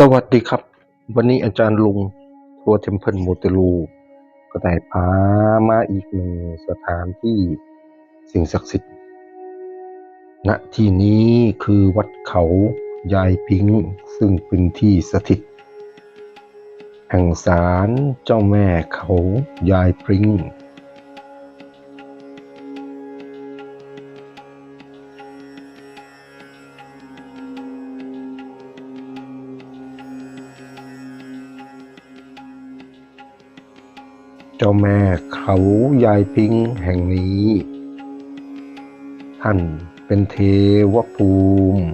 สวัสดีครับ วันนี้อาจารย์ลุง ทัวร์เทมเพิลมูเตลู ก็ได้พามาอีกหนึ่งสถานที่สิ่งศักดิ์สิทธิ์ณที่นี้คือวัดเขายายพิง ซึ่งเป็นที่สถิต แห่งศาลเจ้าแม่เขายายพิง เจ้าแม่เขายายพิงแห่งนี้ ท่านเป็นเทวภูมิ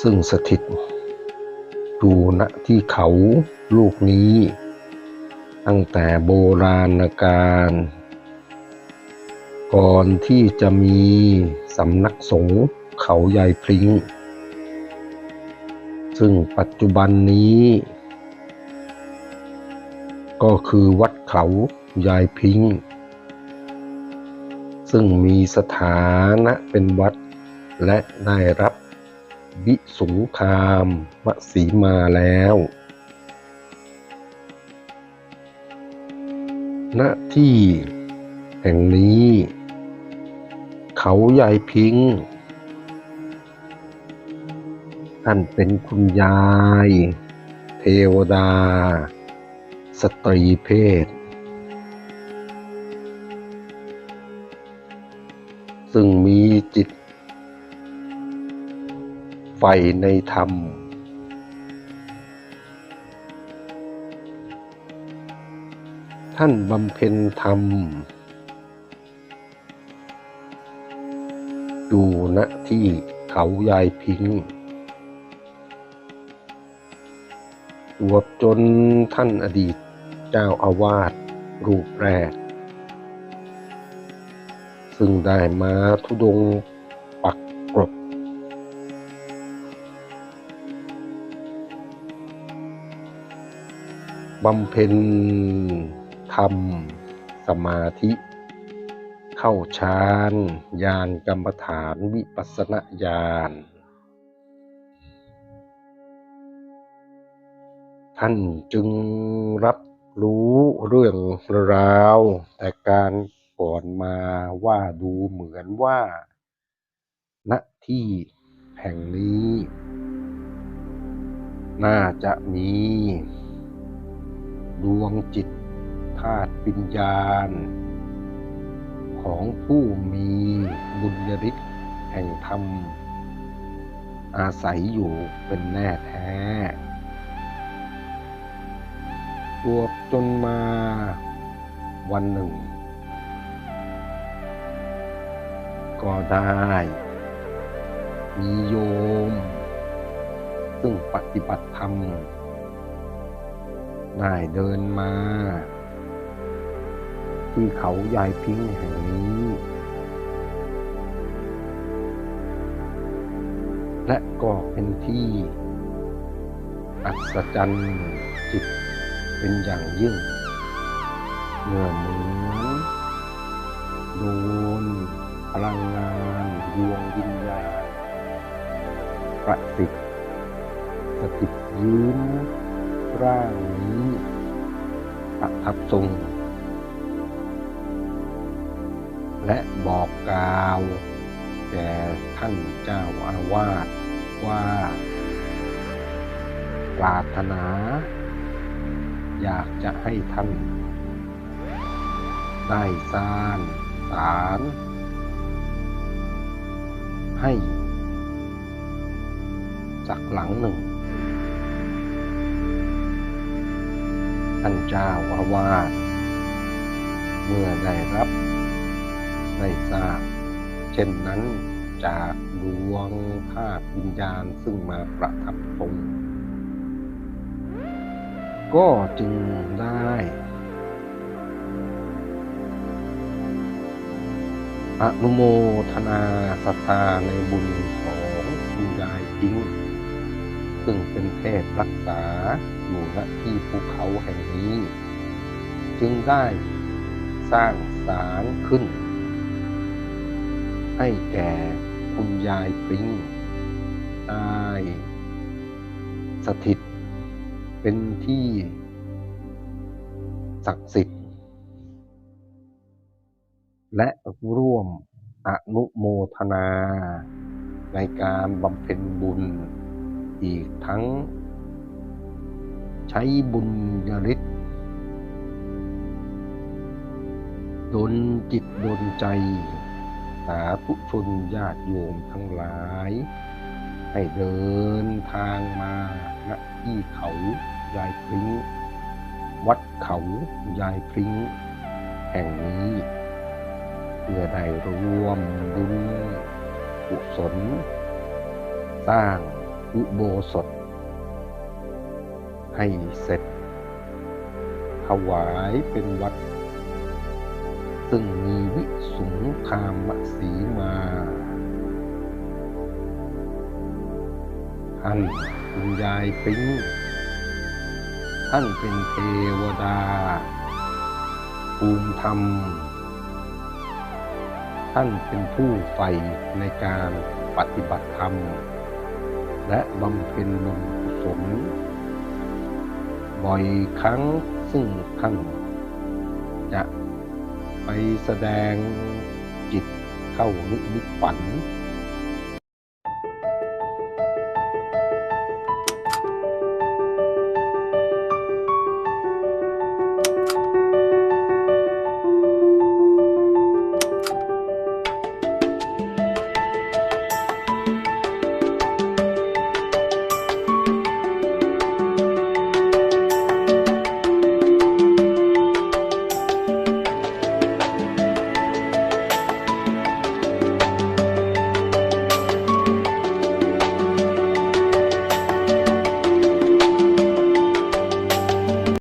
ซึ่งสถิตอยู่ณที่เขาลูกนี้ ตั้งแต่โบราณกาลก่อนที่จะมีสำนักสงฆ์เขายายพริ้ง ซึ่งปัจจุบันนี้ ก็คือวัดเขายายพิง ซึ่งมีสถานะเป็นวัด และได้รับวิสุงคามวสีมาแล้ว ณ ที่แห่งนี้ เขายายพิงท่านเป็นคุณยาย เทวดา สตรีเพศ ซึ่งมีจิตใฝ่ในธรรม ท่านบำเพ็ญธรรม อยู่ณที่เขายายพิงอวบจนท่านอดีต เจ้าอาวาสรูปแรก ซึ่งได้มาทุดงปักกรดบำเพ็ญธรรมสมาธิ เข้าฌานญาณกรรมฐานวิปัสสนาญาณท่านจึงรับ รู้เรื่องราว แต่การก่อนมาว่าดูเหมือนว่าณที่แห่งนี้ น่าจะมี ดวงจิตธาตุวิญญาณ ของผู้มีบุญญฤทธิ์แห่งธรรม อาศัยอยู่เป็นแน่แท้ รวบจนมาวันหนึ่ง ก็ได้ มีโยม ซึ่งปฏิบัติธรรม ได้เดินมา ที่เขายายพิงแห่งนี้ และก็เป็นที่อัศจรรย์จิต เป็นอย่างยิ่ง เมื่อเหมือนโดนพลังงานดวงวิญญาณประสิทธิ์สถิตยืนร่างนี้ประทับทรง และบอกกล่าวแก่ท่านเจ้าอาวาสว่าปรารถนา อยากจะให้ท่าน ได้สร้างศาลให้สักหลังหนึ่ง ท่านเจ้าอาวาสเมื่อได้รับได้ทราบ เช่นนั้นจากดวงธาตุวิญญาณซึ่งมาประทับตรง ก็จึงได้อนุโมทนาศรัทธาในบุญของคุณยายพิงค์ซึ่งเป็นเทพรักษาอยู่ณที่ภูเขาแห่งนี้ จึงได้สร้างศาลขึ้น ให้แก่คุณยายปริงได้สถิต เป็นที่ศักดิ์สิทธิ์ และร่วมอนุโมทนา ในการบำเพ็ญบุญอีกทั้ง ใช้บุญญาฤทธิ์ดลจิตดลใจ สาธุชนญาติโยมทั้งหลาย ให้เดินทางมา ณที่เขายายพริ้งวัดเขายายพริ้งแห่งนี้เพื่อได้ร่วมบุญกุศล สร้างอุโบสถ ให้เสร็จ ถวายเป็นวัด ซึ่งมีวิสุงคามสีมาท่าน คุณยายปิ้งท่านเป็นเทวดา ภูมิธรรม ท่านเป็นผู้ใฝ่ในการปฏิบัติธรรม และบำเพ็ญบุญกุศลบ่อยครั้งซึ่งท่านจะไปแสดงจิตเข้านิมิตฝัน